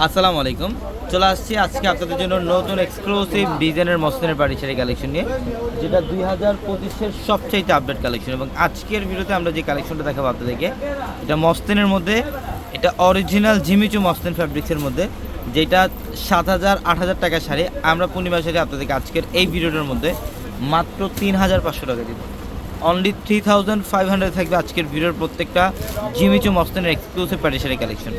আসসালামু আলাইকুম। চলে আসছি আজকে আপনাদের জন্য নতুন এক্সক্লুসিভ ডিজাইনের মসলিনের বাড়ি শাড়ি কালেকশন নিয়ে, যেটা দুই হাজার পঁচিশের সবচাইতে আপডেট কালেকশন এবং আজকের ভিডিওতে আমরা যে কালেকশনটা দেখাবো আপনাদেরকে, এটা মস্তিনের মধ্যে, এটা অরিজিনাল ঝিমিচু মস্তিন ফ্যাব্রিক্সের মধ্যে, যেটা সাত হাজার, আট হাজার টাকা শাড়ি। আমরা পূর্ণিমা শাড়ি আপনাদেরকে আজকের এই ভিডিওটার মধ্যে মাত্র তিন হাজার পাঁচশো টাকা দিব। Only three thousand five hundred থাকবে আজকের ভিডিওর প্রত্যেকটা জিমিচু মস্তানের এক্সক্লুসিভ পার্টি শাড়ি কালেকশন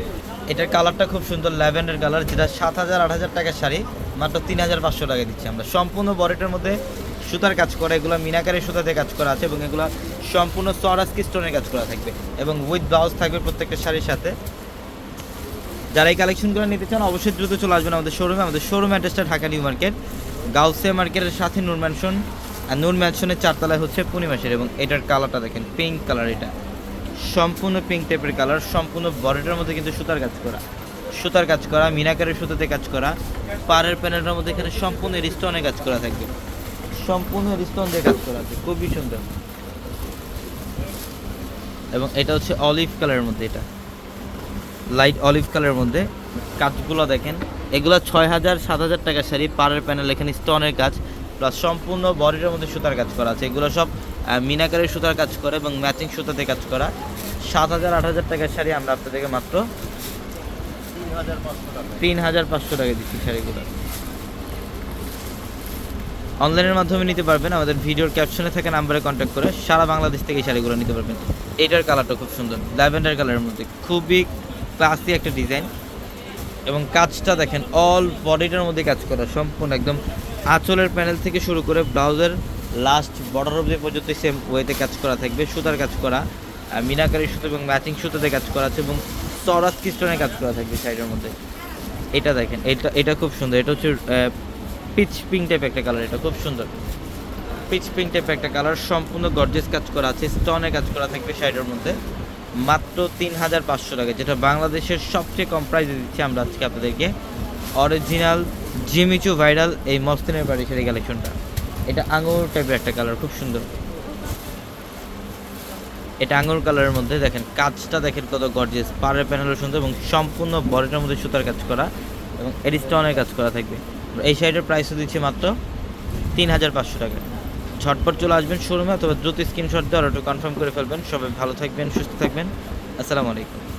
এটার কালারটা খুব সুন্দর, ল্যাভেন্ডার কালার যেটা সাত হাজার, আট হাজার টাকার শাড়ি, মাত্র তিন হাজার পাঁচশো টাকা দিচ্ছি আমরা। সম্পূর্ণ বডিটার মধ্যে সুতার কাজ করা, এগুলো মিনাকারের সুতাতে কাজ করা আছে এবং এগুলো সম্পূর্ণ সরাসকি স্টোনের কাজ করা থাকবে। এবং উইথ ব্লাউজ থাকবে প্রত্যেকটা শাড়ির সাথে। যারা এই কালেকশনগুলো নিতে চান, অবশ্যই দ্রুত চলে আসবেন আমাদের শোরুমে আমাদের শোরুম অ্যাড্রেসটা ঢাকা নিউ মার্কেট, গাউসে মার্কেটের সাথে নূর ম্যানশন আর নূর ম্যানশনের চারতলায় হচ্ছে পূর্ণিমাসের এবং এটার কালারটা দেখেন পিঙ্ক কালার এটা। সম্পূর্ণ পিঙ্ক টাইপের কালার সম্পূর্ণ বডিটার মধ্যে কিন্তু সুতার কাজ করা। সুতার কাজ করা, মিনাকারের সুতাতে কাজ করা, পাড়ের প্যানেলটার মধ্যে এখানে সম্পূর্ণ রিস্টনে কাজ করা থাকবে। সম্পূর্ণ রিস্টন দিয়ে কাজ করা আছে, খুবই সুন্দর। এবং এটা হচ্ছে অলিভ কালারের মধ্যে এটা। লাইট অলিভ কালারের মধ্যে কাজগুলো দেখেন, এগুলো ছয় হাজার সাত হাজার টাকা শাড়ি, পাড়ের প্যানেল এখানে স্টোনের কাজ। প্লাস সম্পূর্ণ বডির মধ্যে সুতার কাজ করা আছে। এগুলো সব মিনাকারের সুতার কাজ করে এবং ম্যাচিং সুতাতে কাজ করা। সাত হাজার, আট হাজার টাকার শাড়ি আমরা আপনাদেরকে মাত্র তিন হাজার পাঁচশো টাকা দিচ্ছি শাড়িগুলো। অনলাইনের মাধ্যমে নিতে পারবেন। আমাদের ভিডিওর ক্যাপশনে থাকা নাম্বারে কন্ট্যাক্ট করে সারা বাংলাদেশ থেকে এই শাড়িগুলো নিতে পারবেন। এটার কালারটা খুব সুন্দর। ল্যাভেন্ডার কালারের মধ্যে। খুবই ক্লাসি একটা ডিজাইন এবং কাজটা দেখেন অল বডিটার মধ্যে কাজ করা, সম্পূর্ণ একদম আঁচলের প্যানেল থেকে শুরু করে ব্লাউজের লাস্ট বর্ডার অবধি পর্যন্ত সেম ওয়েতে কাজ করা থাকবে, সুতার কাজ করা মিনাকারি সুতো এবং ম্যাচিং সুতোতে কাজ করা আছে এবং সরাস কিস্টনে কাজ করা থাকবে শাড়ির মধ্যে। এটা দেখেন, এটা এটা খুব সুন্দর, এটা হচ্ছে পিচ পিঙ্ক টাইপ একটা কালার এটা খুব সুন্দর। পিচ পিঙ্ক টাইপ একটা কালার সম্পূর্ণ গর্জেস কাজ করা আছে স্টনে কাজ করা থাকবে শাড়িটার মধ্যে। মাত্র তিন হাজার পাঁচশো টাকা, যেটা বাংলাদেশের সবচেয়ে কম প্রাইসে দিচ্ছি আমরা আজকে আপনাদেরকে। অরিজিনাল জিমিচু ভাইরাল এই মস্তিনের বাড়ি শাড়ি কালেকশনটা এটা আঙুর টাইপের একটা কালার খুব সুন্দর। এটা আঙুর কালারের মধ্যে দেখেন, কাজটা দেখেন কত গর্জিয়াস পাড়ের প্যানেলও সুন্দর এবং সম্পূর্ণ বডিটার মধ্যে সুতার কাজ করা এবং এডিস্টনের কাজ করা থাকবে। এই শাড়িটার প্রাইসও দিচ্ছি মাত্র তিন হাজার পাঁচশো টাকা। ঝটপট চলে আসবেন শোরুমে, অথবা দ্রুত স্ক্রিনশট দেওয়ার কনফার্ম করে ফেলবেন। সবাই ভালো থাকবেন, সুস্থ থাকবেন। আসসালামু আলাইকুম।